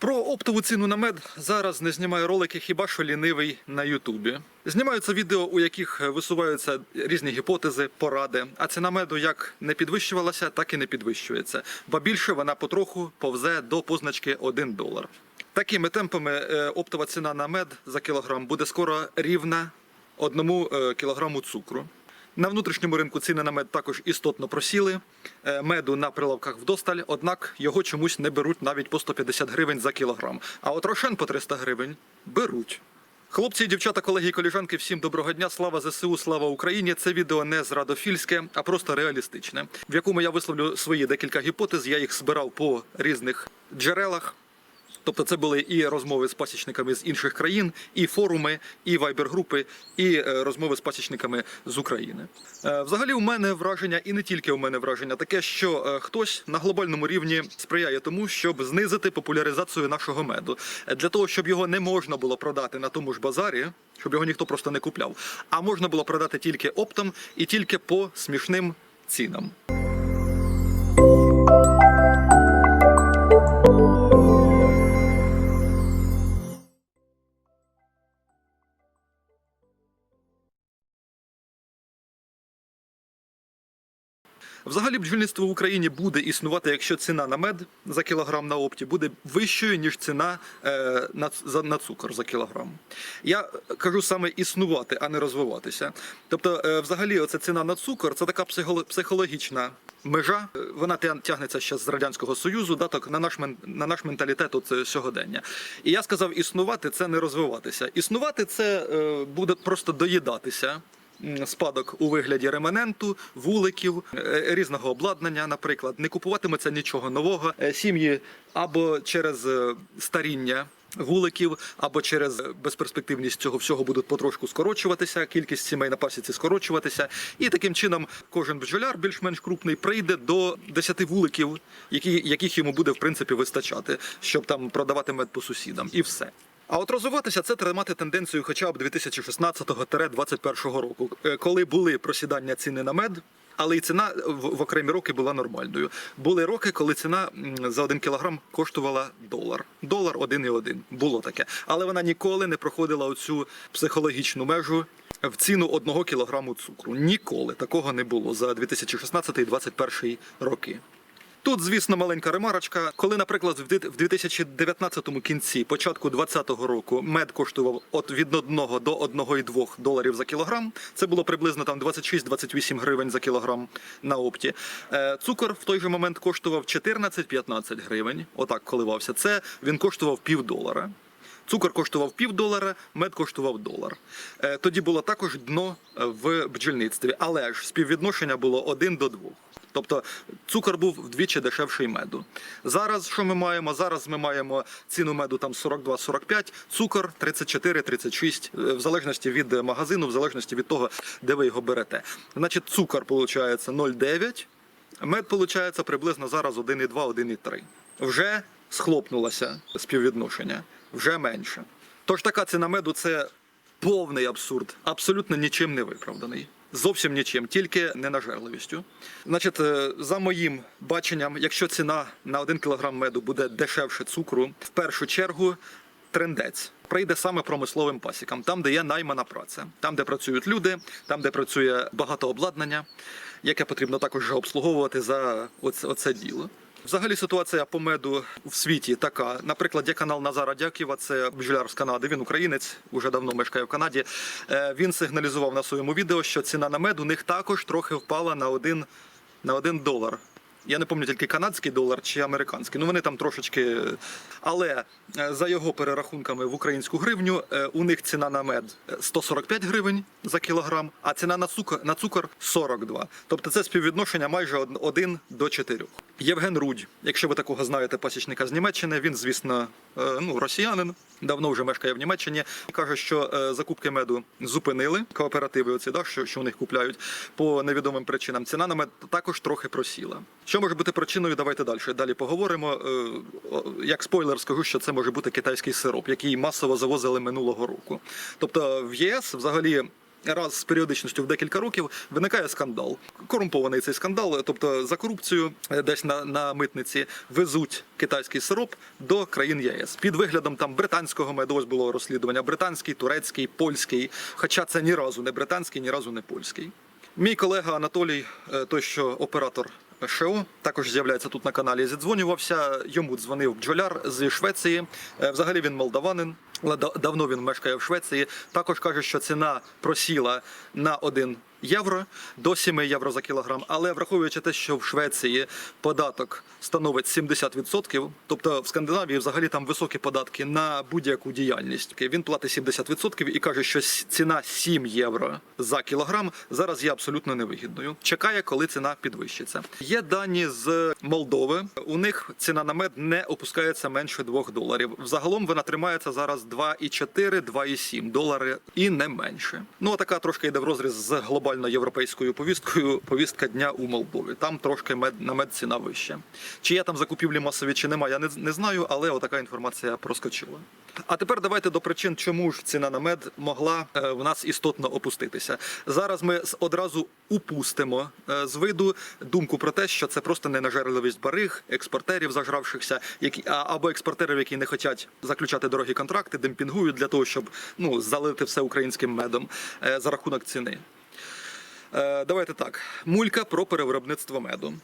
Про оптову ціну на мед зараз не знімаю ролики хіба що лінивий на Ютубі. Знімаються відео, у яких висуваються різні гіпотези, поради. А ціна меду як не підвищувалася, так і не підвищується. Ба більше вона потроху повзе до позначки 1 долар. Такими темпами е, оптова ціна на мед за кілограм буде скоро рівна одному е, кілограму цукру. На внутрішньому ринку ціни на мед також істотно просіли. Е, Меду на прилавках вдосталь, однак його чомусь не беруть навіть по 150 гривень за кілограм. А от рошен по 300 гривень беруть. Хлопці, дівчата, колеги і коліжанки, всім доброго дня. Слава ЗСУ, слава Україні. Це відео не зрадофільське, а просто реалістичне, в якому я висловлю свої декілька гіпотез. Я їх збирав по різних джерелах. Тобто це були і розмови з пасічниками з інших країн, і форуми, і вайбер-групи, і е, розмови з пасічниками з України. Е, Взагалі, у мене враження, і не тільки у мене враження, таке, що е, хтось на глобальному рівні сприяє тому, щоб знизити популяризацію нашого меду, для того, щоб його не можна було продати на тому ж базарі, щоб його ніхто просто не купляв, а можна було продати тільки оптом і тільки по смішним цінам. Взагалі бджільництво в Україні буде існувати, якщо ціна на мед за кілограм на опті буде вищою, ніж ціна е, на, за, на цукор за кілограм. Я кажу саме існувати, а не розвиватися. Тобто, е, взагалі, оця ціна на цукор це така психологічна межа. Е, Вона тягнеться ще з Радянського Союзу, да, так, на, наш, на наш менталітет от, сьогодення. І я сказав, існувати це не розвиватися. Існувати це е, буде просто доїдатися спадок у вигляді реманенту, вуликів, е, різного обладнання, наприклад, не купуватиметься нічого нового. Е, Сім'ї або через е, старіння. Вуликів або через безперспективність цього всього будуть потрошку скорочуватися, кількість сімей на пасіці скорочуватися, і таким чином кожен бджоляр більш-менш крупний прийде до 10 вуликів, які, яких йому буде в принципі вистачати, щоб там продавати мед по сусідам, і все. А от розвиватися це тримати тенденцію хоча б 2016-2021 року, е, коли були просідання ціни на мед. Але і ціна в, окремі роки була нормальною. Були роки, коли ціна за один кілограм коштувала долар. Долар один і один. Було таке. Але вона ніколи не проходила оцю психологічну межу в ціну одного кілограму цукру. Ніколи такого не було за 2016-2021 роки. Тут, звісно, маленька ремарочка. Коли, наприклад, в дит- в 2019 кінці, початку 2020 року, мед коштував от від 1 до 1,2 доларів за кілограм. Це було приблизно там 26-28 гривень за кілограм на опті. Е, Цукор в той же момент коштував 14-15 гривень. Отак коливався. Це він коштував пів долара. Цукор коштував пів долара, мед коштував долар. Е, Тоді було також дно е, в бджільництві, але ж співвідношення було 1 до 2. Тобто цукор був вдвічі дешевший меду. Зараз що ми маємо? Зараз ми маємо ціну меду там 42-45, цукор 34-36, е, в залежності від е, магазину, в залежності від того, де ви його берете. Значить, цукор виходить 0,9, мед виходить приблизно зараз 1,2-1,3. Вже схлопнулося співвідношення, вже менше. Тож така ціна меду це повний абсурд, абсолютно нічим не виправданий. Зовсім нічим, тільки ненажерливістю. Значить, е, за моїм баченням, якщо ціна на 1 кг меду буде дешевше цукру, в першу чергу трендець прийде саме промисловим пасікам, там, де є наймана праця, там, де працюють люди, там, де працює багато обладнання, яке потрібно також обслуговувати за оце, оце діло. Взагалі ситуація по меду в світі така. Наприклад, є канал Назара Дяківа, це бджоляр з Канади. Він українець, уже давно мешкає в Канаді. Е, Він сигналізував на своєму відео, що ціна на мед у них також трохи впала на один, на один долар. Я не пам'ятаю тільки канадський долар чи американський. Ну вони там трошечки. Але е, за його перерахунками в українську гривню е, у них ціна на мед е, 145 гривень за кілограм, а ціна на цукор на цукор 42. Тобто це співвідношення майже 1 до 4. Євген Рудь, якщо ви такого знаєте, пасічника з Німеччини, він, звісно, е, ну росіянин, давно вже мешкає в Німеччині. Каже, що е, закупки меду зупинили кооперативи, оці да, що, що у них купляють по невідомим причинам. Ціна на мед також трохи просіла. Що може бути причиною? Давайте далі. Далі поговоримо. Е, Як спойлер, скажу, що це може бути китайський сироп, який масово завозили минулого року. Тобто в ЄС взагалі раз з періодичністю в декілька років виникає скандал. Корумпований цей скандал, тобто за корупцію е, десь на, на митниці везуть китайський сироп до країн ЄС під виглядом там британського меду. Було розслідування британський, турецький, польський. Хоча це ні разу не британський, ні разу не польський. Мій колега Анатолій, е, той, що оператор ШО, також з'являється тут на каналі. Зідзвонювався. Йому дзвонив бджоляр з Швеції. Е, Взагалі він молдаванин. але Давно він мешкає в Швеції. Також каже, що ціна просіла на 1 євро до 7 євро за кілограм. Але враховуючи те, що в Швеції податок становить 70%, тобто в Скандинавії взагалі там високі податки на будь-яку діяльність. Він платить 70% і каже, що ціна 7 євро за кілограм зараз є абсолютно невигідною. Чекає, коли ціна підвищиться. Є дані з Молдови. У них ціна на мед не опускається менше 2 доларів. Взагалом вона тримається зараз 2,4, 2,7 долари і не менше. Ну а така трошки йде в розріз з глобально європейською повісткою. Повістка дня у Молдові. Там трошки мед на мед ціна вища. Чи є там закупівлі масові, чи немає, я не, не знаю, але отака інформація проскочила. А тепер давайте до причин, чому ж ціна на мед могла е, в нас істотно опуститися. Зараз ми одразу упустимо е, з виду думку про те, що це просто ненажерливість бариг, експортерів зажравшихся, які або експортерів, які не хочуть заключати дорогі контракти, демпінгують для того, щоб ну залити все українським медом е, за рахунок ціни. Е, Давайте так. Мулька про перевиробництво меду.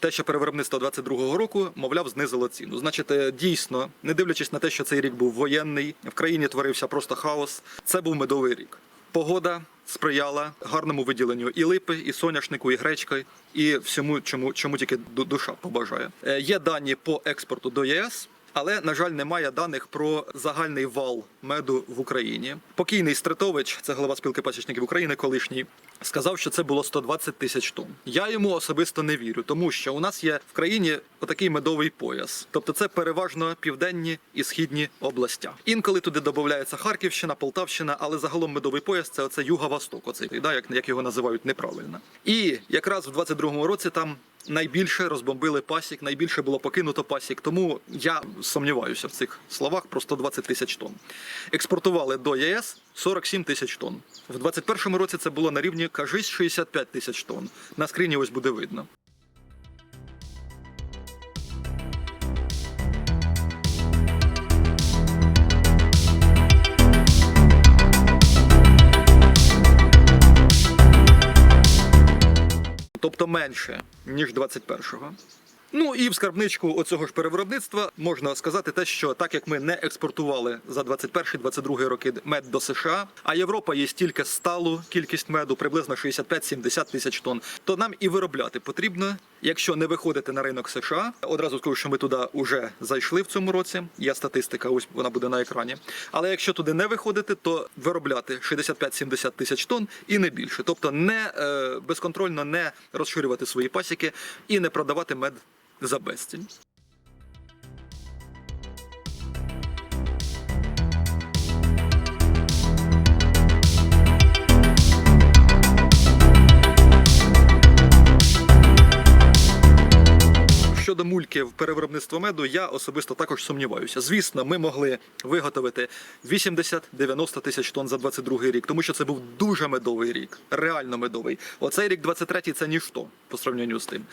Те, що перевиробництво 22-го року, мовляв, знизило ціну. Значить, е, дійсно, не дивлячись на те, що цей рік був воєнний, в країні творився просто хаос. Це був медовий рік. Погода сприяла гарному виділенню і липи, і соняшнику, і гречки, і всьому, чому, чому тільки ду- душа побажає. Е, Є дані по експорту до ЄС. Але на жаль, немає даних про загальний вал меду в Україні. Покійний Стритович, це голова спілки пасічників України, колишній, сказав, що це було 120 тисяч тонн. Я йому особисто не вірю, тому що у нас є в країні отакий медовий пояс, тобто це переважно південні і східні областя. Інколи туди додається Харківщина, Полтавщина, але загалом медовий пояс це оце юго-восток, оцей да, як, як його називають неправильно. І якраз в 22-му році там найбільше розбомбили пасік, найбільше було покинуто пасік. Тому я сумніваюся в цих словах про 120 тисяч тонн. Експортували до ЄС 47 тисяч тонн. В 21-му році це було на рівні, кажись, 65 тисяч тонн. На скріні ось буде видно. Тобто менше ніж 21-го. Ну і в скарбничку оцього ж перевиробництва можна сказати те, що так як ми не експортували за 21-22 роки мед до США, а Європа є тільки сталу кількість меду, приблизно 65-70 тисяч тонн, то нам і виробляти потрібно, якщо не виходити на ринок США. Одразу скажу, що ми туди вже зайшли в цьому році. Є статистика, ось вона буде на екрані. Але якщо туди не виходити, то виробляти 65-70 тисяч тонн і не більше. Тобто не е, безконтрольно не розширювати свої пасіки і не продавати мед за безцінь. Щодо мульки в перевиробництво меду, я особисто також сумніваюся. Звісно, ми могли виготовити 80-90 тисяч тонн за 22 рік, тому що це був дуже медовий рік, реально медовий. Оцей рік 23 це ніщо по сравненню з тим.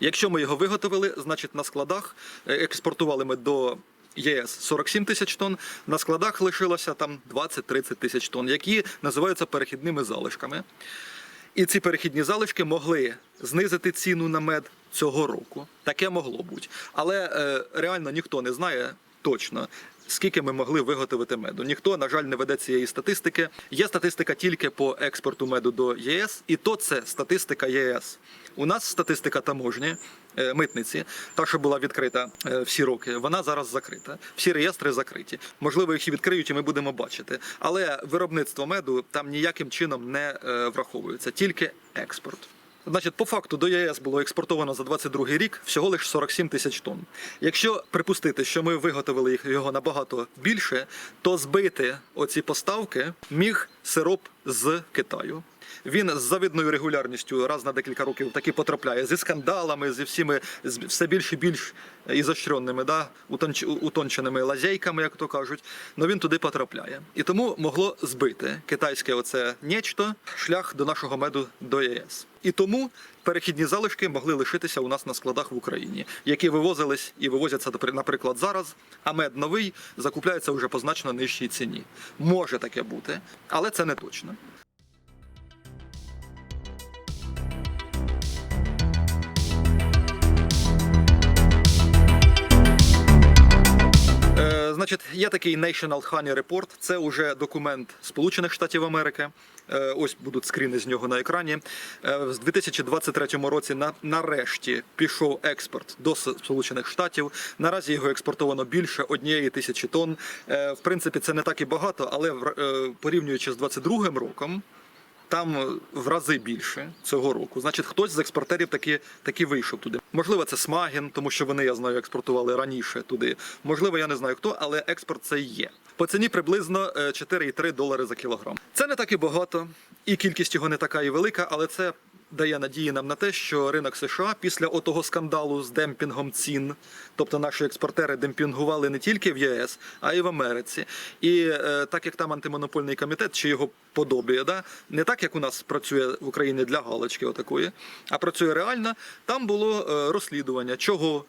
Якщо ми його виготовили, значить на складах е, експортували ми до ЄС 47 тисяч тонн, на складах лишилося там 20-30 тисяч тонн, які називаються перехідними залишками. І ці перехідні залишки могли знизити ціну на мед цього року. Таке могло бути. Але е, реально ніхто не знає точно. Скільки ми могли виготовити меду? Ніхто, на жаль, не веде цієї статистики. Є статистика тільки по експорту меду до ЄС, і то це статистика ЄС. У нас статистика таможні, е, митниці, та, що була відкрита е, всі роки, вона зараз закрита. Всі реєстри закриті. Можливо, їх і відкриють, і ми будемо бачити. Але виробництво меду там ніяким чином не е, враховується, тільки експорт. Значить, по факту до ЄС було експортовано за 22 рік всього лише 47 тисяч тонн. Якщо припустити, що ми виготовили їх його набагато більше, то збити оці поставки міг сироп з Китаю. Він з завидною регулярністю раз на декілька років таки потрапляє зі скандалами, зі всіми з все більш і більш ізощренними, да, утонч, утонченими лазейками, як то кажуть. Но він туди потрапляє. І тому могло збити китайське оце нечто шлях до нашого меду до ЄС. І тому перехідні залишки могли лишитися у нас на складах в Україні, які вивозились і вивозяться, наприклад, зараз. А мед новий закупляється вже по значно нижчій ціні. Може таке бути, але це не точно. Значить, є такий National Honey Report. Це вже документ Сполучених Штатів Америки. Е, Ось будуть скріни з нього на екрані. Е, В 2023 році на, нарешті пішов експорт до Сполучених Штатів. Наразі його експортовано більше однієї тисячі тонн. Е, В принципі, це не так і багато, але порівнюючи з 2022 роком. Там е, в рази більше цього року. Значить, хтось з експортерів таки, таки вийшов туди. Можливо, це Смаген, тому що вони, я знаю, експортували раніше туди. Можливо, я не знаю хто, але експорт це є. По ціні приблизно е, 4,3 долари за кілограм. Це не так і багато, і кількість його не така і велика, але це дає надії нам на те, що ринок США після отого скандалу з демпінгом цін, тобто наші експортери демпінгували не тільки в ЄС, а й в Америці. І е, так як там антимонопольний комітет чи його подобає, да, не так як у нас працює в Україні для галочки, отакої, а працює реально. Там було е, розслідування, чого.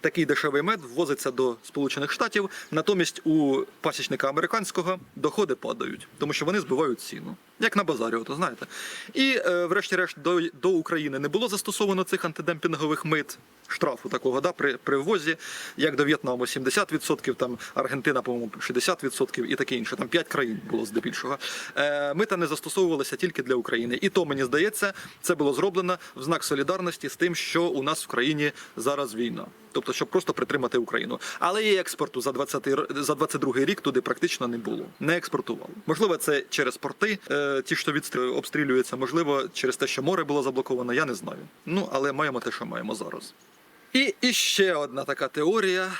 Такий дешевий мед ввозиться до Сполучених Штатів, натомість у пасічника американського доходи падають, тому що вони збивають ціну, як на базарі, ото знаєте. І е, врешті-решт до, до України не було застосовано цих антидемпінгових мит, штрафу такого, да, при, при ввозі, як до В'єтнаму 70%, там Аргентина, по-моєму, 60% і таке інше. Там 5 країн було здебільшого. Е, мита не застосовувалися тільки для України. І то, мені здається, це було зроблено в знак солідарності з тим, що у нас в країні зараз війна. Тобто, щоб просто притримати Україну. Але і експорту за 20 р- за 22 рік туди практично не було. Не експортували. Можливо, це через порти, е, ті, що відстрі- обстрілюються, можливо, через те, що море було заблоковано, я не знаю. Ну, але маємо те, що маємо зараз. І, і ще одна така теорія.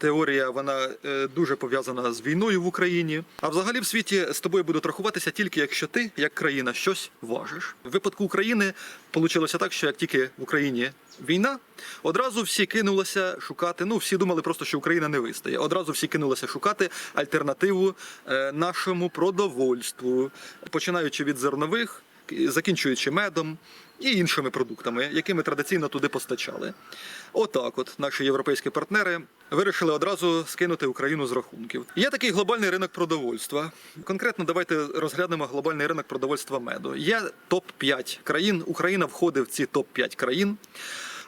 Теорія вона е, дуже пов'язана з війною в Україні. А взагалі в світі з тобою будуть рахуватися тільки якщо ти, як країна, щось важиш. В випадку України вийшло так, що як тільки в Україні війна, одразу всі кинулися шукати. Ну всі думали просто, що Україна не вистає. Одразу всі кинулися шукати альтернативу е, нашому продовольству, починаючи від зернових, закінчуючи медом і іншими продуктами, які ми традиційно туди постачали. Отак, от наші європейські партнери вирішили одразу скинути Україну з рахунків. Є такий глобальний ринок продовольства. Конкретно давайте розглянемо глобальний ринок продовольства меду. Є топ 5 країн. Україна входить в ці топ 5 країн.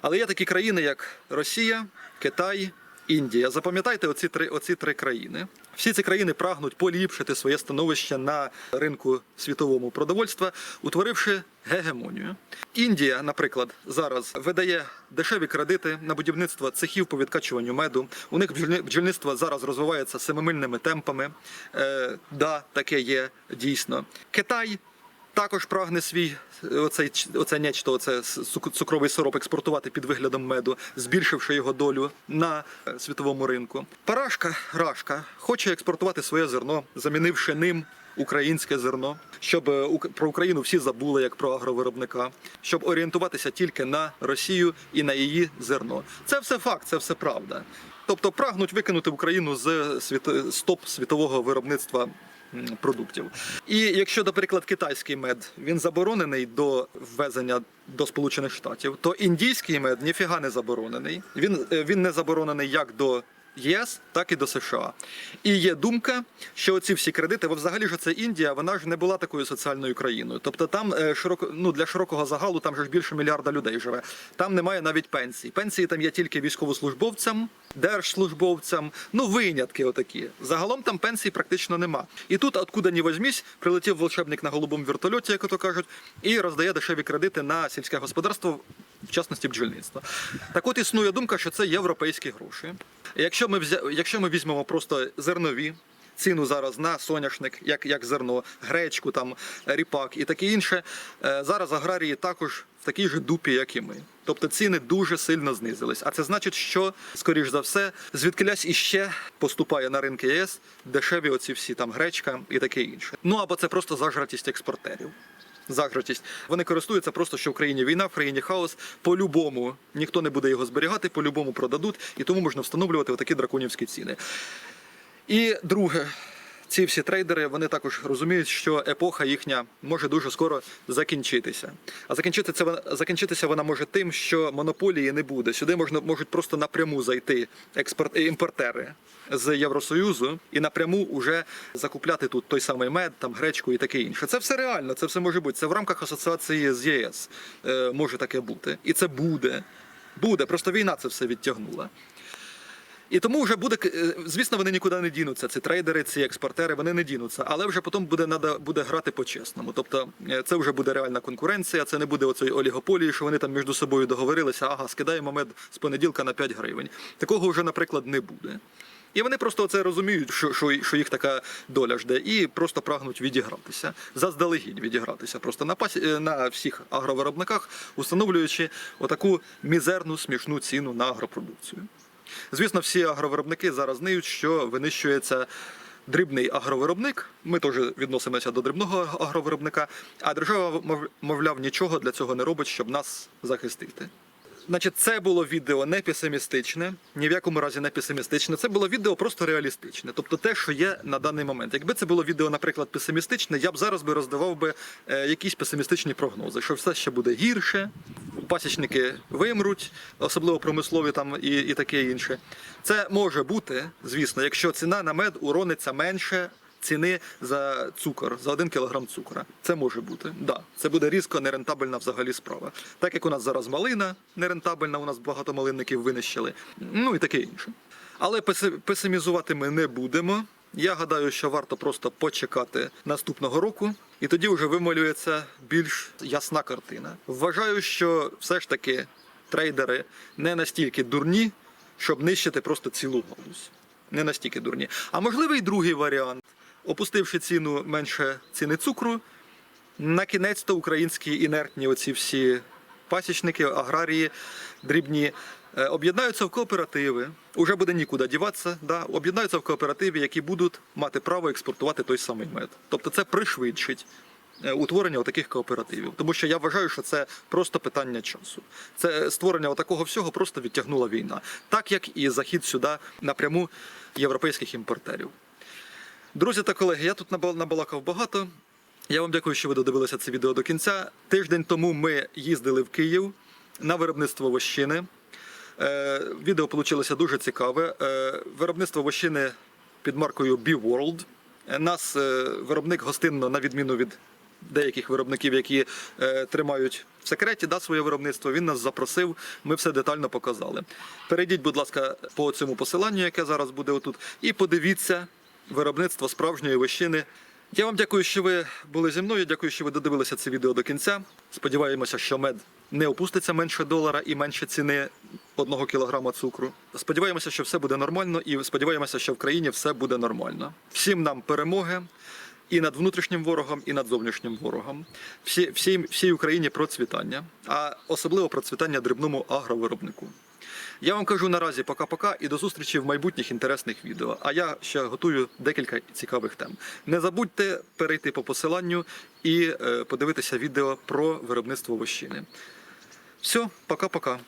Але є такі країни, як Росія, Китай, Індія. Запам'ятайте оці три, оці три країни. Всі ці країни прагнуть поліпшити своє становище на ринку світовому продовольства, утворивши гегемонію. Індія, наприклад, зараз видає дешеві кредити на будівництво цехів по відкачуванню меду. У них бджільництво зараз розвивається семимильними темпами. Е, да, таке є дійсно. Китай також прагне свій е, оцей, оце нечто, оце цукровий сироп експортувати під виглядом меду, збільшивши його долю на е, світовому ринку. Парашка Рашка хоче експортувати своє зерно, замінивши ним українське зерно, щоб е, про Україну всі забули як про агровиробника, щоб орієнтуватися тільки на Росію і на її зерно. Це все факт, це все правда. Тобто прагнуть викинути Україну з з світового виробництва продуктів. І якщо, наприклад, китайський мед він заборонений до ввезення до Сполучених Штатів, то індійський мед ніфіга не заборонений. Він, е, він не заборонений як до. ЄС, так і до США. І є думка, що оці всі кредити, бо взагалі ж це Індія, вона ж не була такою соціальною країною. Тобто там е, широко, ну, для широкого загалу там же ж більше мільярда людей живе. Там немає навіть пенсій. Пенсії там є тільки військовослужбовцям, держслужбовцям, ну винятки отакі. Загалом там пенсій практично нема. І тут, откуда ні возьмісь, прилетів волшебник на голубому вертольоті, як ото кажуть, і роздає дешеві кредити на сільське господарство, в частності бджільництво. Так от існує думка, що це європейські гроші. Якщо ми взя... якщо ми візьмемо просто зернові. Ціну зараз на соняшник, як, як зерно, гречку, там, ріпак і таке інше. е, Зараз аграрії також в такій же дупі, як і ми. Тобто ціни дуже сильно знизились. А це значить, що, скоріш за все, звідкилясь іще поступає на ринки ЄС дешеві оці всі там гречка і таке інше. Ну або це просто зажратість експортерів. Загратість. Вони користуються просто, що в країні війна, в країні хаос. По-любому ніхто не буде його зберігати, по-любому продадуть, і тому можна встановлювати отакі драконівські ціни. І друге, ці всі трейдери вони також розуміють, що епоха їхня може дуже скоро закінчитися. А закінчитися вона закінчитися вона може тим, що монополії не буде. Сюди можна можуть просто напряму зайти експорт імпортери з Євросоюзу і напряму уже закупляти тут той самий мед, там гречку і таке інше. Це все реально, це все може бути. Це в рамках асоціації з ЄС е, може таке бути. І це буде. Буде. Просто війна це все відтягнула. І тому вже буде, е, звісно, вони нікуди не дінуться. Ці трейдери, ці експортери, вони не дінуться. Але вже потім буде надо буде грати по-чесному. Тобто е, це вже буде реальна конкуренція, це не буде оцеї олігополії, що вони там між собою договорилися, ага, скидаємо мед з понеділка на 5 гривень. Такого вже, наприклад, не буде. І вони просто це розуміють, що, що, що їх така доля жде, і просто прагнуть відігратися, заздалегідь відігратися просто на пасі, е, на всіх агровиробниках, установлюючи отаку мізерну смішну ціну на агропродукцію. Звісно, всі агровиробники зараз знають, що винищується дрібний агровиробник. Ми теж відносимося до дрібного агровиробника, а держава, мов- мовляв, нічого для цього не робить, щоб нас захистити. Значить, це було відео не песимістичне, ні в якому разі не песимістичне. Це було відео просто реалістичне, тобто те, що є на даний момент. Якби це було відео, наприклад, песимістичне, я б зараз би роздавав би е, якісь песимістичні прогнози, що все ще буде гірше, пасічники вимруть, особливо промислові там і, і таке інше. Це може бути, звісно, якщо ціна на мед урониться менше. Ціни за цукор, за один кілограм цукора. Це може бути. Да, це буде різко нерентабельна взагалі справа. Так як у нас зараз малина нерентабельна, у нас багато малинників винищили, ну і таке інше. Але песи- песимізувати ми не будемо. Я гадаю, що варто просто почекати наступного року, і тоді вже вималюється більш ясна картина. Вважаю, що все ж таки трейдери не настільки дурні, щоб нищити просто цілу галузь. Не настільки дурні. А можливий другий варіант, опустивши ціну менше ціни цукру, на кінець то українські інертні оці всі пасічники, аграрії дрібні е, об'єднаються в кооперативи. Уже буде нікуди діватися. Да? Об'єднаються в кооперативі, які будуть мати право експортувати той самий мед. Тобто це пришвидшить. е, Утворення таких кооперативів, тому що я вважаю, що це просто питання часу. Це створення такого всього просто відтягнула війна, так як і захід сюди напряму європейських імпортерів. Друзі та колеги, я тут набал- набалакав багато. Я вам дякую, що ви додивилися це відео до кінця. Тиждень тому ми їздили в Київ на виробництво вощини. Е, відео вийшло дуже цікаве. Е, виробництво вощини під маркою B-World. Е, Нас виробник гостинно, на відміну від деяких виробників, які тримають в секреті да, своє виробництво. Він нас запросив, ми все детально показали. Перейдіть, будь ласка, по цьому посиланню, яке зараз буде отут, і подивіться виробництво справжньої вощини. Я вам дякую, що ви були зі мною. Дякую, що ви додивилися це відео до кінця. Сподіваємося, що мед не опуститься менше долара і менше ціни одного кілограма цукру. Сподіваємося, що все буде нормально, і сподіваємося, що в країні все буде нормально. Всім нам перемоги і над внутрішнім ворогом, і над зовнішнім ворогом. Всі, всій, всій Україні процвітання, а особливо процвітання дрібному агровиробнику. Я вам кажу наразі пока-пока і до зустрічі в майбутніх інтересних відео. А я ще готую декілька цікавих тем. Не забудьте перейти по посиланню і е, подивитися відео про виробництво вощини. Все, пока-пока.